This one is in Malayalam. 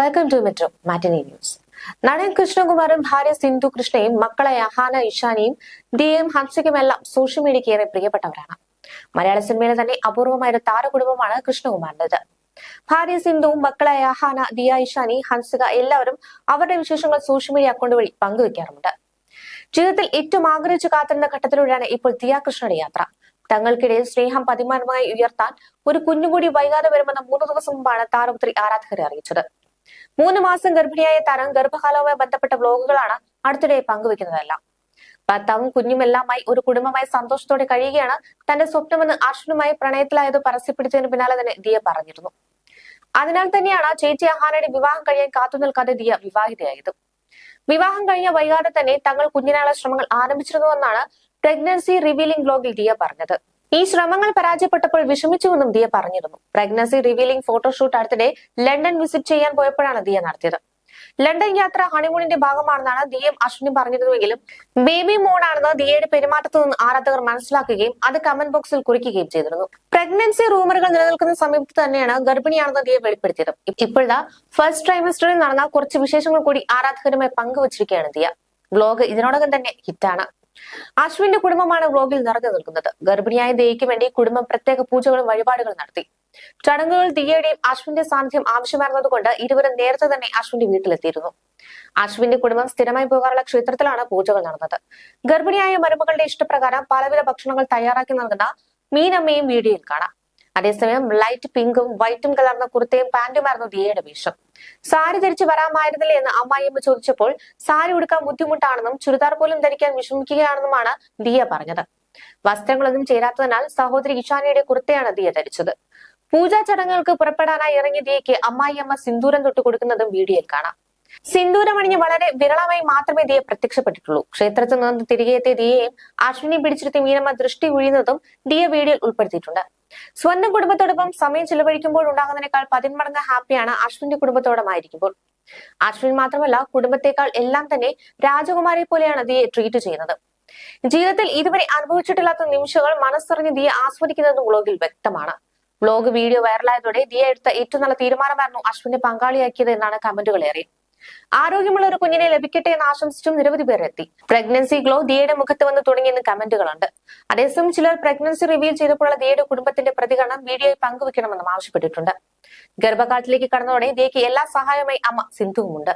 Welcome to metro matinee news. നടൻ കൃഷ്ണകുമാറും ഭാര്യ സിന്ധു കൃഷ്ണയും മക്കളെ അഹാന ഇഷാനിയും ഡി എം ഹംസയ്ക്കുമെല്ലാം സോഷ്യൽ മീഡിയയ്ക്ക് ഏറെ പ്രിയപ്പെട്ടവരാണ്. മലയാള സിനിമയിലെ തന്നെ അപൂർവമായ ഒരു താരകുടുംബമാണ് കൃഷ്ണകുമാറിന്റേത് ഭാര്യ സിന്ധുവും മക്കളായ അഹാന ദിയ ഇഷാനി ഹൻസിക എല്ലാവരും അവരുടെ വിശേഷങ്ങൾ സോഷ്യൽ മീഡിയ അക്കൗണ്ട് വഴി പങ്കുവെക്കാറുണ്ട് ജീവിതത്തിൽ ഏറ്റവും ആഗ്രഹിച്ചു കാത്തിരുന്ന ഘട്ടത്തിലൂടെയാണ് ഇപ്പോൾ ദിയ കൃഷ്ണയുടെ യാത്ര. തങ്ങൾക്കിടയിൽ സ്നേഹം പതിമാനമായി ഉയർത്താൻ ഒരു കുഞ്ഞുകൂടി വൈകാതെ വരുമെന്ന മൂന്ന് ദിവസം മുമ്പാണ് താരപുത്രി ആരാധകരെ അറിയിച്ചത്. മൂന്ന് മാസം ഗർഭിണിയായ താരം ഗർഭകാലവുമായി ബന്ധപ്പെട്ട വ്ലോഗുകളാണ് അടുത്തിടെ പങ്കുവെക്കുന്നതെല്ലാം ഭർത്താവും കുഞ്ഞുമെല്ലാമായി ഒരു കുടുംബമായി സന്തോഷത്തോടെ കഴിയുകയാണ് തന്റെ സ്വപ്നമെന്ന് അർഷനുമായി പ്രണയത്തിലായത് പരസ്യപ്പെടുത്തിയതിന് പിന്നാലെ തന്നെ ദിയ പറഞ്ഞിരുന്നു. അതിനാൽ തന്നെയാണ് ചേച്ചി അഹാനയുടെ വിവാഹം കഴിയാൻ കാത്തു നിൽക്കാതെ ദിയ വിവാഹിതയായത്. വിവാഹം കഴിഞ്ഞ വൈകാതെ തന്നെ തങ്ങൾ കുഞ്ഞിനായുള്ള ശ്രമങ്ങൾ ആരംഭിച്ചിരുന്നുവെന്നാണ് പ്രഗ്നൻസി റിവീലിംഗ് ബ്ലോഗിൽ ദിയ പറഞ്ഞത്. ഈ ശ്രമങ്ങൾ പരാജയപ്പെട്ടപ്പോൾ വിഷമിച്ചുവെന്നും ദിയ പറഞ്ഞിരുന്നു. പ്രഗ്നൻസി റിവീലിംഗ് ഫോട്ടോഷൂട്ട് അടുത്തിടെ ലണ്ടൻ വിസിറ്റ് ചെയ്യാൻ പോയപ്പോഴാണ് ദിയ നടത്തിയത്. ലണ്ടൻ യാത്ര ഹണിമൂണിന്റെ ഭാഗമാണെന്നാണ് ദിയയും അശ്വിനും പറഞ്ഞിരുന്നുവെങ്കിലും ബേബി മോണാണെന്ന് ദിയയുടെ പെരുമാറ്റത്തു നിന്ന് ആരാധകർ മനസ്സിലാക്കുകയും അത് കമന്റ് ബോക്സിൽ കുറിക്കുകയും ചെയ്തിരുന്നു. പ്രഗ്നൻസി റൂമറുകൾ നിലനിൽക്കുന്ന സമയത്ത് തന്നെയാണ് ഗർഭിണിയാണെന്ന് ദിയ വെളിപ്പെടുത്തിയത്. ഇപ്പോഴത്തെ ഫസ്റ്റ് ട്രൈമസ്റ്ററിൽ നടന്ന കുറച്ച് വിശേഷങ്ങൾ കൂടി ആരാധകരുമായി പങ്കുവച്ചിരിക്കുകയാണ് ദിയ. ബ്ലോഗ് ഇതിനോടകം തന്നെ ഹിറ്റാണ്. അശ്വിന്റെ കുടുംബമാണ് വ്ലോഗിൽ നിറഞ്ഞു നിൽക്കുന്നത്. ഗർഭിണിയായ ദേവിക്ക് വേണ്ടി കുടുംബം പ്രത്യേക പൂജകളും വഴിപാടുകളും നടത്തി. ചടങ്ങുകൾ ദിയയുടെയും അശ്വിന്റെ സാന്നിധ്യം ആവശ്യമായിരുന്നതുകൊണ്ട് ഇരുവരും നേരത്തെ തന്നെ അശ്വിന്റെ വീട്ടിലെത്തിയിരുന്നു. അശ്വിന്റെ കുടുംബം സ്ഥിരമായി പോകാറുള്ള ക്ഷേത്രത്തിലാണ് പൂജകൾ നടന്നത്. ഗർഭിണിയായ മരുമകളുടെ ഇഷ്ടപ്രകാരം പലവിധ ഭക്ഷണങ്ങൾ തയ്യാറാക്കി നൽകുന്ന മീനമ്മയും വീഡിയോയിൽ കാണാം. അതേസമയം ലൈറ്റ് പിങ്കും വൈറ്റും കലർന്ന കുർത്തയും പാന്റുമായിരുന്നു ദിയയുടെ വേഷം. സാരി ധരിച്ചു വരാമായിരുന്നില്ലേ എന്ന് അമ്മായിയമ്മ ചോദിച്ചപ്പോൾ സാരി ഉടുക്കാൻ ബുദ്ധിമുട്ടാണെന്നും ചുരിദാർ പോലും ധരിക്കാൻ വിഷമിക്കുകയാണെന്നുമാണ് ദിയ പറഞ്ഞത്. വസ്ത്രങ്ങളൊന്നും ചേരാത്തതിനാൽ സഹോദരി ഇഷാനിയുടെ കുർത്തയാണ് ദിയ ധരിച്ചത്. പൂജാ ചടങ്ങുകൾക്ക് പുറപ്പെടാനായി ഇറങ്ങിയ ദിയയ്ക്ക് അമ്മായിയമ്മ സിന്ദൂരം തൊട്ട് കൊടുക്കുന്നതും വീഡിയോയിൽ കാണാം. സിന്ദൂരമണിഞ്ഞ് വളരെ വിരളമായി മാത്രമേ ദിയെ പ്രത്യക്ഷപ്പെട്ടിട്ടുള്ളൂ. ക്ഷേത്രത്തിൽ നിന്ന് തിരികെ എത്തിയ ദിയെയും അശ്വിനി പിടിച്ചിരുത്തി മീനമ്മ ദൃഷ്ടി ഉഴിയുന്നതും ദിയ വീഡിയോയിൽ ഉൾപ്പെടുത്തിയിട്ടുണ്ട്. സ്വന്തം കുടുംബത്തോടൊപ്പം സമയം ചിലവഴിക്കുമ്പോൾ ഉണ്ടാകുന്നതിനേക്കാൾ പതിന്മടങ്ങ് ഹാപ്പിയാണ് അശ്വിന്റെ കുടുംബത്തോടമായിരിക്കുമ്പോൾ. അശ്വിൻ മാത്രമല്ല കുടുംബത്തെക്കാൾ എല്ലാം തന്നെ രാജകുമാരിയെ പോലെയാണ് ദിയെ ട്രീറ്റ് ചെയ്യുന്നത്. ജീവിതത്തിൽ ഇതുവരെ അനുഭവിച്ചിട്ടില്ലാത്ത നിമിഷങ്ങൾ മനസ്സറിഞ്ഞ് ദിയെ ആസ്വദിക്കുന്നത് വ്ലോഗിൽ വ്യക്തമാണ്. വ്ലോഗ് വീഡിയോ വൈറലായതോടെ ദിയ എടുത്ത ഏറ്റവും നല്ല തീരുമാനമായിരുന്നു അശ്വിനെ പങ്കാളിയാക്കിയത് എന്നാണ് കമന്റുകൾ ഏറെ ആരോഗ്യമുള്ള ഒരു കുഞ്ഞിനെ ലഭിക്കട്ടെ എന്ന് ആശംസിച്ചും നിരവധി പേർ എത്തി. പ്രഗ്നൻസി ഗ്ലോ ദിയയുടെ മുഖത്ത് വന്ന് തുടങ്ങിയെന്ന് കമന്റുകളുണ്ട്. അതേസമയം ചിലർ പ്രഗ്നൻസി റിവീൽ ചെയ്തപ്പോഴുള്ള ദിയയുടെ കുടുംബത്തിന്റെ പ്രതികരണം വീഡിയോയിൽ പങ്കുവെക്കണമെന്നും ആവശ്യപ്പെട്ടിട്ടുണ്ട്. ഗർഭകാലത്തിലേക്ക് കടന്നതോടെ ദിയയ്ക്ക് എല്ലാ സഹായവുമായി അമ്മ സിന്ധുവുമുണ്ട്.